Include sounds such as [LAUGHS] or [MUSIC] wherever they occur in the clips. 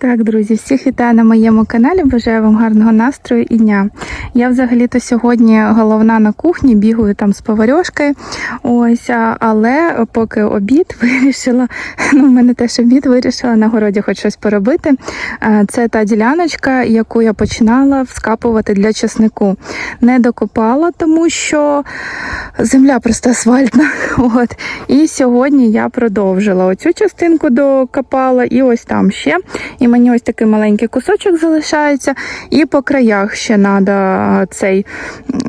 Так, друзі, всіх вітаю на моєму каналі. Бажаю вам гарного настрою і дня. Я взагалі-то сьогодні головна на кухні, бігаю там з поварьошкою. Ось, але поки обід [LAUGHS] вирішила, ну в мене теж обід вирішила на городі хоч щось поробити. Це та діляночка, яку я починала вскапувати для часнику. Не докопала, тому що земля просто асфальтна. [LAUGHS] От. І сьогодні я продовжила оцю частинку докопала, і ось там ще. І мені ось такий маленький кусочок залишається, і по краях ще треба цей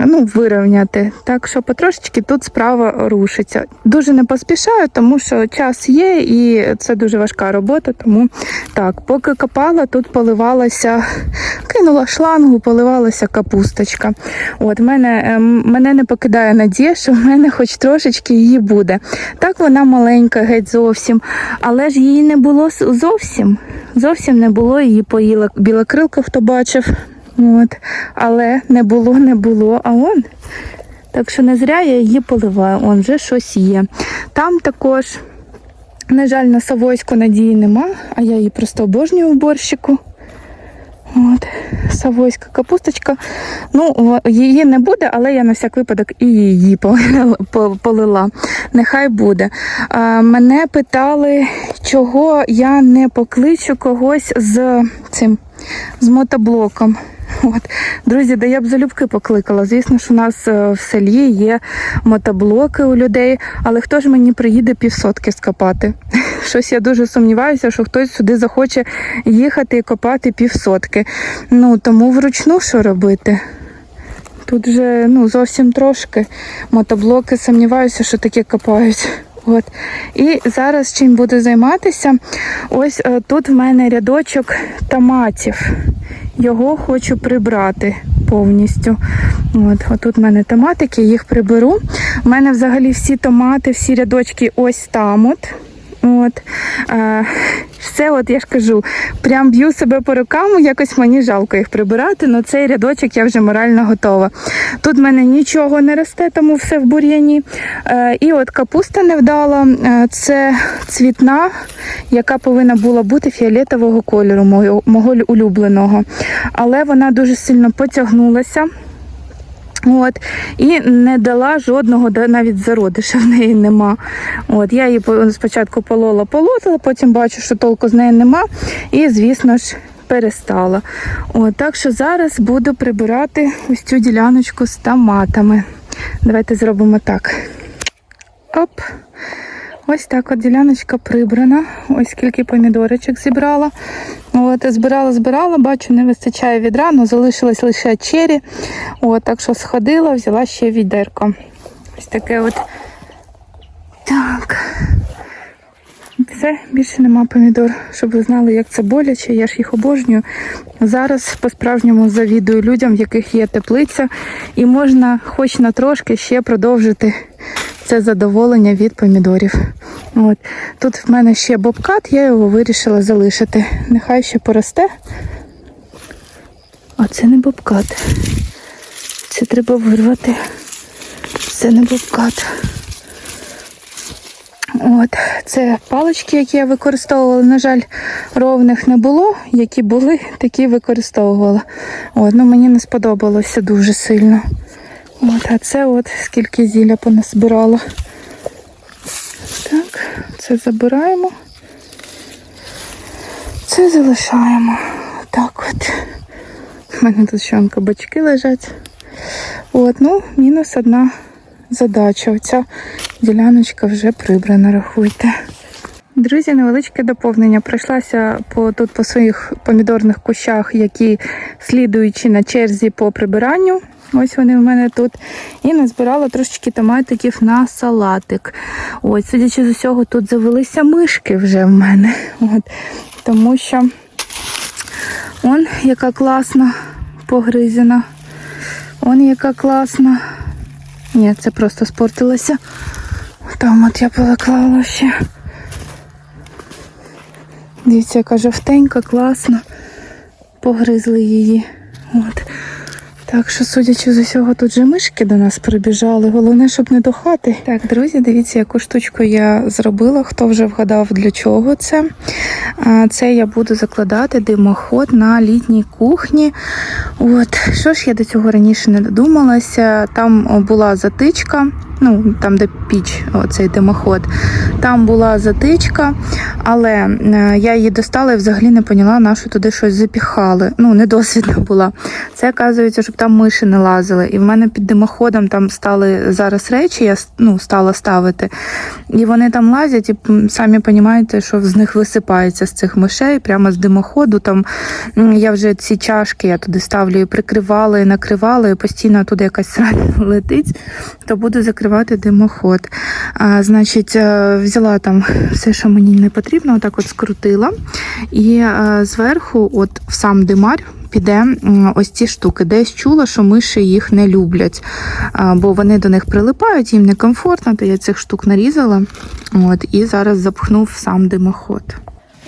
ну, вирівняти. Так що потрошечки тут справа рушиться. Дуже не поспішаю, тому що час є, і це дуже важка робота. Тому так, поки копала, тут поливалася, кинула шлангу, поливалася капусточка. От мене, ем, мене не покидає надія, що в мене хоч трошечки її буде. Так вона маленька, геть зовсім, але ж її не було зовсім. Зовсім не було, її поїла білокрилка, хто бачив. От. Але не було, не було. А он. Так що не зря я її поливаю, он вже щось є. Там також, на жаль, на Савойську надії нема, а я її просто обожнюю в борщику. От, Савойська капусточка. Ну, її не буде, але я на всяк випадок і її полила. [LAUGHS] Нехай буде. Мене питали, чого я не покличу когось з цим з мотоблоком. От. Друзі, да я б залюбки покликала. Звісно ж, у нас е, в селі є мотоблоки у людей, але хто ж мені приїде півсотки скопати? [LAUGHS] Щось я дуже сумніваюся, що хтось сюди захоче їхати і копати півсотки. Ну тому вручну що робити? Тут же ну, зовсім трошки. Мотоблоки сумніваюся, що таке копають. От. І зараз чим буду займатися? Ось е, тут в мене рядочок томатів. Його хочу прибрати повністю. От, отут в мене томатики, їх приберу. У мене взагалі всі томати, всі рядочки ось там. От. От. Е, все, от я ж кажу, прям б'ю себе по рукам, якось мені жалко їх прибирати, але цей рядочок я вже морально готова. Тут в мене нічого не росте, тому все в бур'яні. Е, і от капуста невдала, е, це цвітна, яка повинна була бути фіолетового кольору, мого, мого улюбленого. Але вона дуже сильно потягнулася. От, і не дала жодного навіть зародиша в неї нема. От, я її спочатку полола, полотила, потім бачу, що толку з неї нема. І, звісно ж, перестала. От, так що зараз буду прибирати ось цю діляночку з томатами. Давайте зробимо так. Оп. Ось так от діляночка прибрана. Ось скільки помідорочок зібрала. От, збирала, збирала, бачу, не вистачає відра, але залишилось лише чері. От, так що сходила, взяла ще відерко. Ось таке от. Так. Все, більше нема помідор, щоб ви знали, як це боляче. Я ж їх обожнюю. Зараз по-справжньому завідую людям, в яких є теплиця, і можна хоч на трошки ще продовжити це задоволення від помідорів. От. Тут в мене ще бобкат, я його вирішила залишити. Нехай ще поросте. А це не бобкат. Це треба вирвати. Це не бобкат. От, це палички, які я використовувала. На жаль, ровних не було. Які були, такі використовувала. От, ну мені не сподобалося дуже сильно. От, а це от скільки зілля поназбирала. Так, це забираємо. Це залишаємо. Так от. У мене тут ще кабачки лежать. От, ну, мінус одна задача. Оця діляночка вже прибрана, рахуйте. Друзі, невеличке доповнення. Пройшлася по тут по своїх помідорних кущах, які слідуючи на черзі по прибиранню. Ось вони в мене тут. І назбирала трошечки томатиків на салатик. Ось, судячи з усього, тут завелися мишки вже в мене. От, тому що он яка класна погризена. Он яка класна. Ні, це просто спортилося. Там от я поклала ще. Дивіться, яка жовтенька, класна. Погризли її. От. Так що, судячи з усього, тут же мишки до нас прибіжали. Головне, щоб не до хати. Так, друзі, дивіться, яку штучку я зробила. Хто вже вгадав, для чого це? Це я буду закладати димоход на літній кухні. От що ж я до цього раніше не додумалася. Там була затичка. Ну, там, де піч, оцей димоход, там була затичка, але е, я її достала і взагалі не поняла, на що туди щось запіхали. Ну, недосвідна була. Це оказується, щоб там миші не лазили. І в мене під димоходом там стали зараз речі, я ну, стала ставити. І вони там лазять, і самі розумієте, що з них висипається з цих мишей, прямо з димоходу. Там я вже ці чашки я туди ставлю і прикривала, і накривала, і постійно туди якась срань [LAUGHS] летить, то буду закривати димоход. А, значить, е, взяла там все, що мені не потрібно, отак от скрутила. І е, зверху, от в сам димар, піде ось ці штуки. Десь чула, що миші їх не люблять, бо вони до них прилипають, їм некомфортно, то я цих штук нарізала. От, і зараз запхнув сам димоход.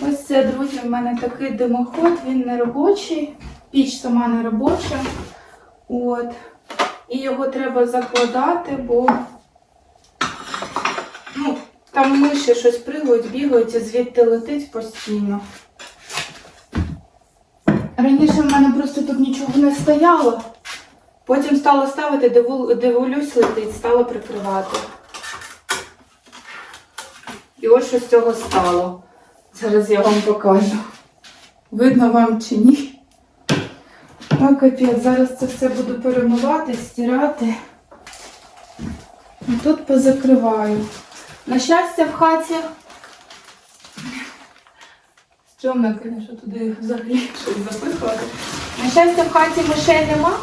Ось це, друзі, в мене такий димоход, він не робочий, піч сама не робоча. От. І його треба закладати, бо ну, там миші щось пригають, бігають і звідти летить постійно. Раніше в мене просто тут нічого не стояло. Потім стала ставити, диву- дивлюсь, летить, стала прикривати. І ось що з цього стало. Зараз я вам покажу. Видно вам чи ні? Ой, капець, зараз це все буду перемивати, стирати. І тут позакриваю. На щастя, в хаті. Стрьомно, звісно, туди взагалі щось запихувати. На щастя, в хаті мишей нема.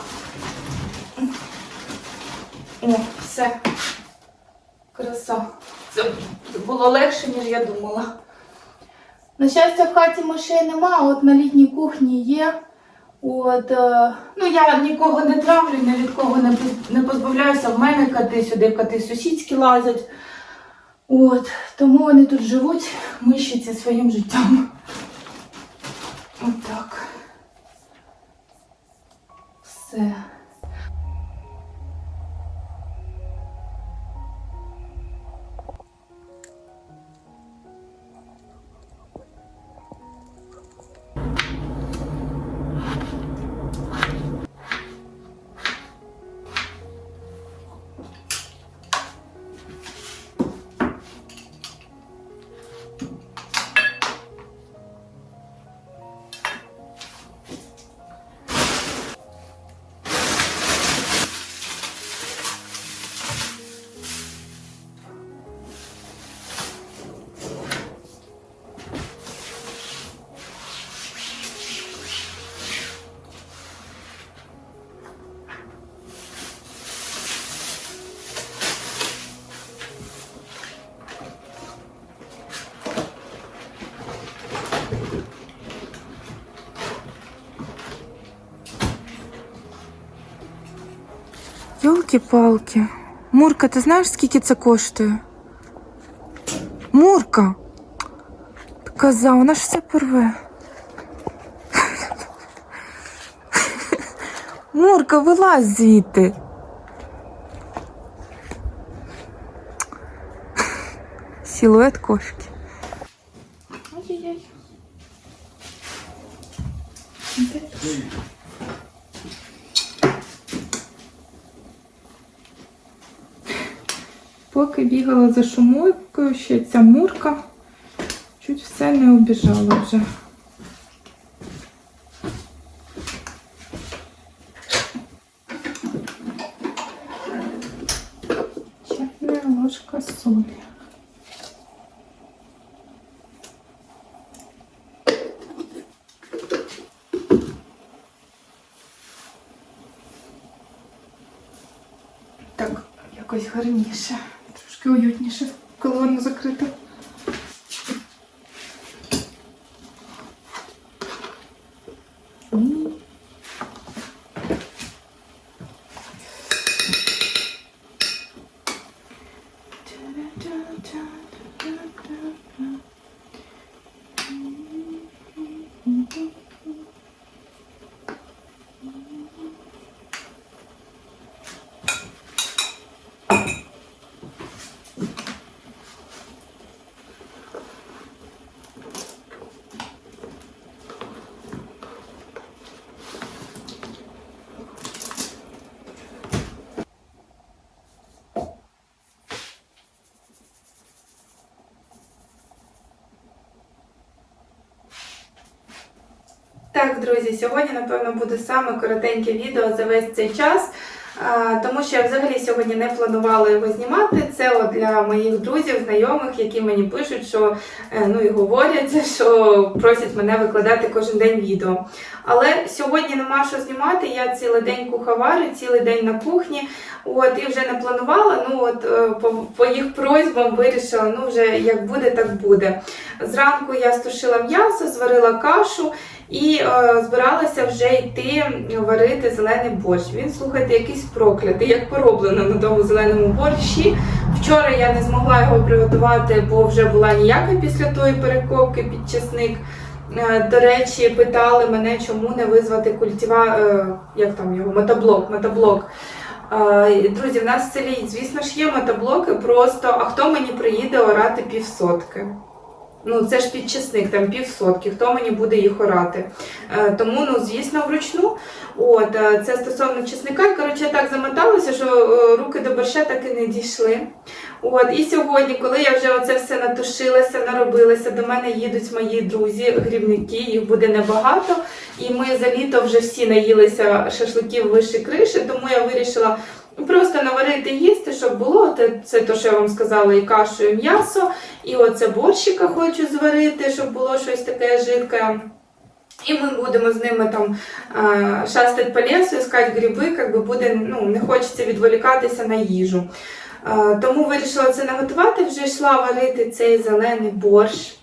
О, все. Краса. Це було легше, ніж я думала. На щастя, в хаті мишей нема, а от на літній кухні є. От, е, ну я нікого не травлю, ні від кого не, позбавляюся. В мене коти сюди, коти сусідські лазять. От, тому вони тут живуть, мишаться своїм життям. От так. Все. Йолки-палки. Мурка, ти знаєш, скільки це коштує? Мурка! Коза, вона ж все порве. Мурка, вилазь звідти. Силует кошки. Ай-яй-яй. Поки бігала за шумойкою, ще ця мурка чуть все не обіжала вже. Чайна ложка солі. Так, якось гарніше, уютніше, коли воно закрите. М. Так, друзі, сьогодні, напевно, буде саме коротеньке відео за весь цей час. Тому що я взагалі сьогодні не планувала його знімати. Це для моїх друзів, знайомих, які мені пишуть, що е, ну і говорять, [LAUGHS] що просять мене викладати кожен день відео. Але сьогодні нема що знімати. Я цілий день куховарю, цілий день на кухні. От і вже не планувала. Ну от е, по, по їх просьбам вирішила, ну вже як буде, так буде. Зранку я стушила м'ясо, зварила кашу. І е, збиралася вже йти варити зелений борщ. Він, слухайте, якийсь проклятий, як пороблено на тому зеленому борщі. Вчора я не змогла його приготувати, бо вже була ніяка після тої перекопки під часник. Е, До речі, питали мене, чому не визвати культива, е, як там його, мотоблок, мотоблок. Е, Друзі, в нас в селі, звісно ж, є мотоблоки, просто а хто мені приїде орати півсотки? Ну, це ж підчасник, там півсотки, хто мені буде їх орати. Е, тому, ну, звісно, вручну. От, е, це стосовно чесника. Коротше, так замоталася, що е, руки до борща так і не дійшли. От, і сьогодні, коли я вже оце все натушилася, наробилася, до мене їдуть мої друзі, грібники, їх буде небагато. І ми за літо вже всі наїлися шашликів вище криші, тому я вирішила Просто наварити їсти, щоб було. Це те, що я вам сказала, і кашу, і м'ясо. І оце борщика хочу зварити, щоб було щось таке жидке. І ми будемо з ними там е, шастати по лісу, іскати гриби, як би буде, ну, не хочеться відволікатися на їжу. Е, тому вирішила це наготувати, вже йшла варити цей зелений борщ.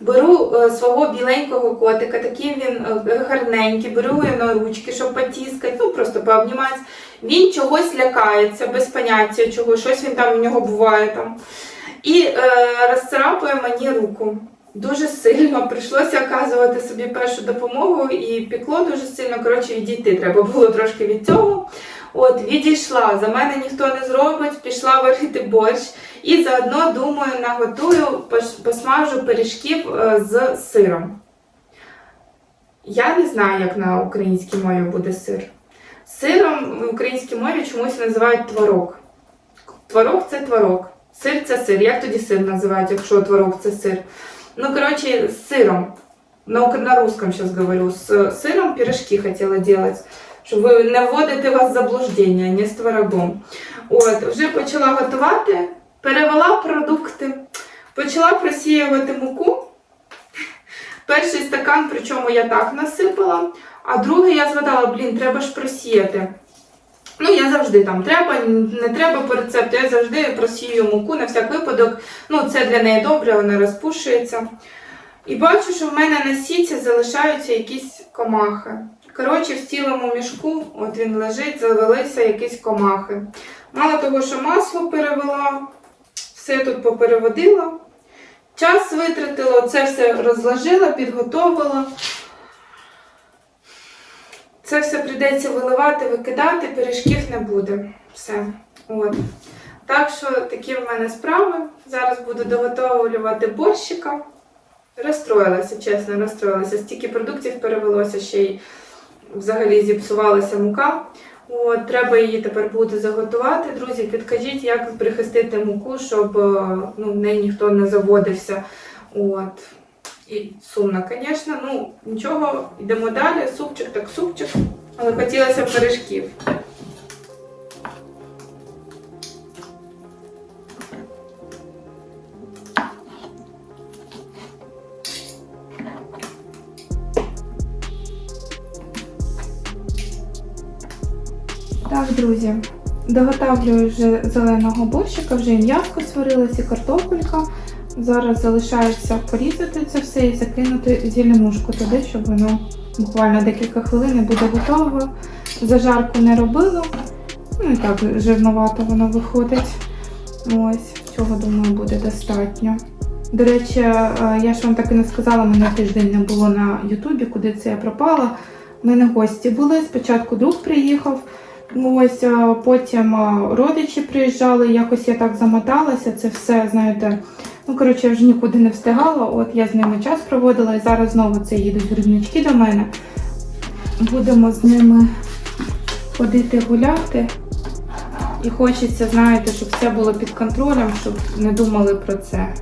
Беру е, свого біленького котика, такий він гарненький, беру його на ручки, щоб потіскати, ну просто пообнімати. Він чогось лякається, без поняття чого, щось він там у нього буває там. І е, розцарапує мені руку. Дуже сильно прийшлося оказувати собі першу допомогу і пікло дуже сильно. Коротше, відійти треба було трошки від цього. От, відійшла, за мене ніхто не зробить, пішла варити борщ. І заодно, думаю, наготую, посмажу пиріжків е, з сиром. Я не знаю, як на українській мові буде сир. Сиром в українській мові чомусь називають творог. Творог це творог. Сир це сир. Як тоді сир називають, якщо творог це сир? Ну, коротше, з сиром. На, на русском сейчас говорю. С сиром пирожки хотіла делать. Щоб ви не вводити вас в заблуждення, не з творогом. От, вже почала готувати, перевела продукти, почала просіювати муку. Перший стакан, причому я так насипала, а другий я згадала, блін, треба ж просіяти. Ну, я завжди там треба, не треба по рецепту, я завжди просію муку на всяк випадок. Ну, це для неї добре, вона розпушується. І бачу, що в мене на сіці залишаються якісь комахи. Коротше, в цілому мішку, от він лежить, завелися якісь комахи. Мало того, що масло перевела, все тут попереводила. Час витратила, це все розложила, підготовила. Це все прийдеться виливати, викидати, пиріжків не буде. Все. От. Так що такі в мене справи. Зараз буду доготовлювати борщика. Розстроїлася, чесно, розстроїлася. Стільки продуктів перевелося, ще й взагалі зіпсувалася мука. От, треба її тепер буде заготувати. Друзі, підкажіть, як прихистити муку, щоб е, ну, в неї ніхто не заводився. От. І сумно, звісно. Ну, нічого, йдемо далі. Супчик так супчик. Але хотілося пиріжків. Так, друзі, доготавлюю вже зеленого борщика, вже і м'яско сварилось, і картопелька. Зараз залишається порізати це все і закинути зеленушку туди, щоб воно буквально декілька хвилин буде готово. Зажарку не робила. Ну і так жирновато воно виходить. Ось, цього, думаю, буде достатньо. До речі, е, я ж вам так і не сказала, мене тиждень не було на Ютубі, куди це я пропала. У мене гості були. Спочатку друг приїхав, ось потім родичі приїжджали. Якось я так замоталася. Це все, знаєте, ну коротше, я вже нікуди не встигала. От я з ними час проводила, і зараз знову це їдуть грибнички до мене. Будемо з ними ходити гуляти. І хочеться, знаєте, щоб все було під контролем, щоб не думали про це.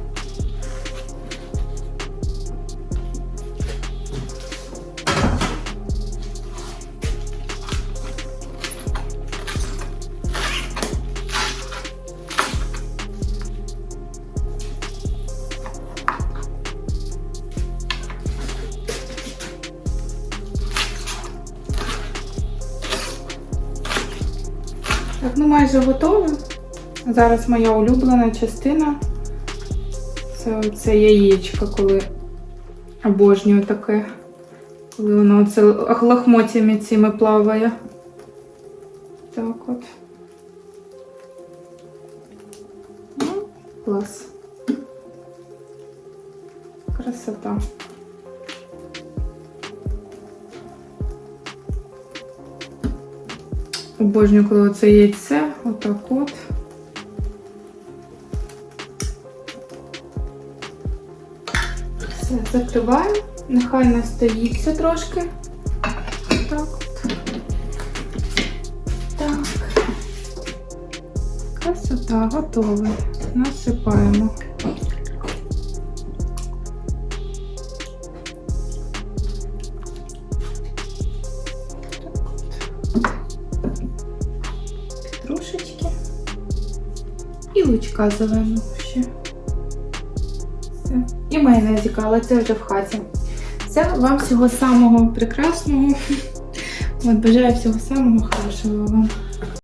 Майже готове. Зараз моя улюблена частина. Це оце яєчко, коли обожнюю таке. Коли воно оце лохмотями цими плаває. Так от. Ну, клас. Красота. Обожнюю, коли оце яйце, отак от. Все, закриваю. Нехай настоїться трошки. Так от. Так. Красота, готове. Насипаємо. Зеленого ще. Все. І майонезіка, але це вже в хаті. Все, вам всього самого прекрасного. От, бажаю всього самого хорошого вам.